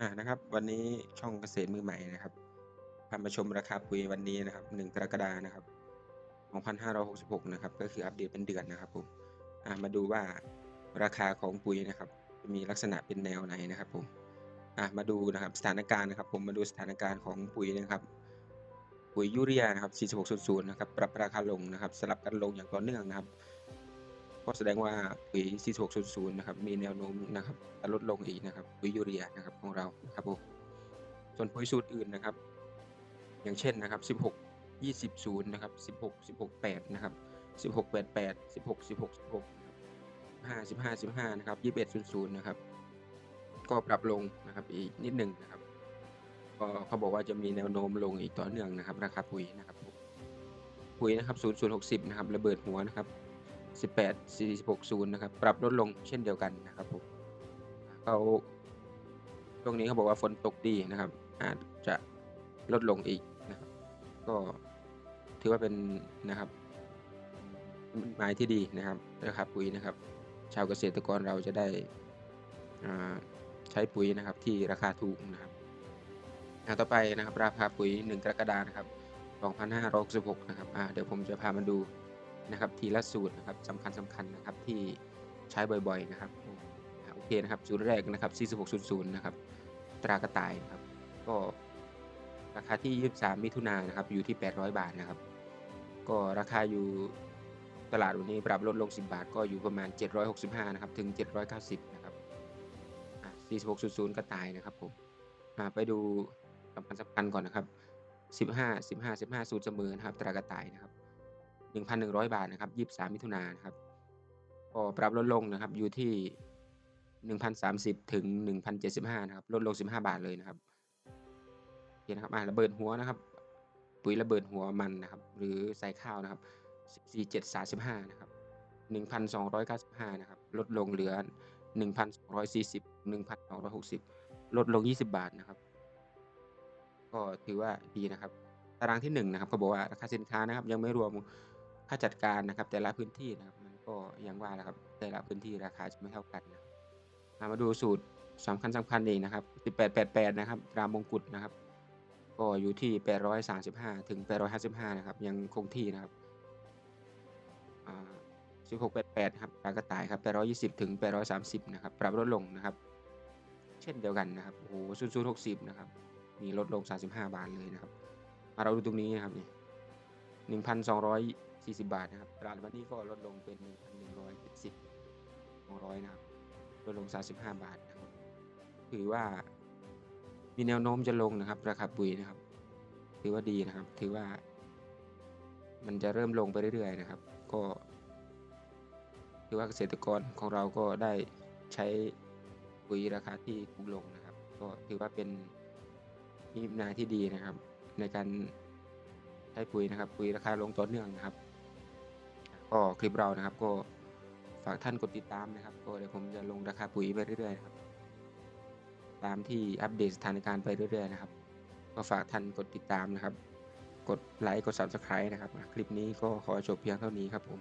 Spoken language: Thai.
อ่านะครับ วันนี้ช่องเกษตรมือใหม่นะครับพามาชมราคาปุ๋ยวันนี้นะครับ1กรกฎานะครับ2566นะครับ ก็คืออัปเดตเป็นเดือนนะครับผมอ่ามาดูว่าราคาของปุ๋ยนะครับมีลักษณะเป็นแนวไหนนะครับผมอ่ามาดูนะครับสถานการณ์นะครับ ผมมาดูสถานการณ์ของปุ๋ยนะครับ ปุ๋ยยูเรียนะครับ4600นะครับปรับราคาลงนะครับ สลับกันลงอย่างต่อเนื่องนะครับ ก็แสดงว่าปุ๋ย 4600 นะครับ มีแนวโน้มนะครับจะลดลงอีกนะครับปุ๋ยยูเรียนะครับของเราครับผมส่วนปุ๋ยสูตรอื่นนะครับ อย่างเช่นนะครับ 16 20 0นะครับ 16 16 8 นะครับ 16 88 16 16 16นะครับ5 15 15 นะครับ 21 00 นะครับ ก็ปรับลงนะครับอีกนิดหนึ่งนะครับก็เขาบอกว่าจะมีแนวโน้มลงอีกต่อเนื่องนะครับ ราคาปุ๋ยนะครับผมปุ๋ยนะครับ 0 0 60 นะครับ ระเบิดหัวนะครับ 18 46 0นะครับ ปรับลดลงเช่นเดียวกันนะครับผมเขาช่วงนี้เขาบอกว่าฝนตกดีนะครับ อาจจะลดลงอีกนะครับ ก็ถือว่าเป็นนะครับหมายที่ดีนะครับราคาปุ๋ยนะครับ ชาวเกษตรกรเราจะได้ใช้ปุ๋ยนะครับที่ราคาถูกนะครับต่อไปนะครับ ราคาปุ๋ย 1 กรกฎานะครับ2566นะครับเดี๋ยวผมจะพามาดู นะครับทีละสูตรนะครับสำคัญสำคัญนะครับที่ใช้บ่อยๆนะครับโอเคนะครับสูตรแรกนะครับ4600นะครับตรากระต่ายนะครับก็ราคาที่ 23 มิถุนายนนะครับอยู่ที่ 800 บาทนะครับ ก็ราคาอยู่ตลาดวันนี้ปรับลดลง 10 บาท ก็อยู่ประมาณ 765นะครับถึง 790นะครับ4600กระต่ายนะครับผมอ่าไปดูสำคัญสำคัญก่อนนะครับ 15 15 15 สูตรเสมอนะครับตรากระต่ายนะครับ 1,100 บาทนะครับ23 มิถุนายนครับก็ปรับลดลงนะครับอยู่ที่1,030 ถึง 1,075 นะครับ ลดลง 15 บาทเลยนะครับโอเคนะครับอ่าระเบิดหัวนะครับ ปุ๋ยระเบิดหัวมันนะครับ หรือใส่ข้าวนะครับ4735 นะครับ 1,295 นะครับ ลดลงเหลือ 1,240 1,260 ลดลง 20 บาทนะครับ ก็ถือว่าดีนะครับ ตารางที่1นะครับเขาบอกว่าราคาสินค้านะครับ ยังไม่รวม ค่าจัดการนะครับ แต่ละพื้นที่นะครับ มันก็ยังว่าแหละครับ แต่ละพื้นที่ราคาจะไม่เท่ากันนะมาดูสูตรสำคัญสำคัญเองนะครับ 1888 นะครับรามมงกุฎนะครับ ก็อยู่ที่ 835 ถึง 855 นะครับ ยังคงที่นะครับ1688 ครับปลากระต่ายครับ 820 ถึง 830 นะครับ ปรับลดลงนะครับ เช่นเดียวกันนะครับ โอ้โห0060 นะครับ มีลดลง 35 บาทเลยนะครับ มาเราดูตรงนี้นะครับนี่1,200 40 บาทนะครับตลาดวันนี้ก็ลดลงเป็น 1,170 200 นะครับ ลดลง 35 บาทนะครับถือว่ามีแนวโน้มจะลงนะครับ ราคาปุ๋ยนะครับ ถือว่าดีนะครับ ถือว่า มันจะเริ่มลงไปเรื่อยๆนะครับ ก็ถือว่าเกษตรกรของเราก็ได้ใช้ปุ๋ยราคาที่ถูกลงนะครับ ก็ถือว่าเป็นนิมิตหมาที่ดีนะครับ ในการใช้ปุ๋ยนะครับ ปุ๋ยราคาลงต่อเนื่องนะครับ ก็คลิปเรานะครับ ก็ฝากท่านกดติดตามนะครับ ก็เดี๋ยวผมจะลงราคาปุ๋ยไปเรื่อยๆนะครับ ตามที่อัปเดตสถานการณ์ไปเรื่อยๆนะครับ ก็ฝากท่านกดติดตามนะครับ กดไลค์กด Subscribe นะครับ คลิปนี้ก็ขอจบเพียงเท่านี้ครับผม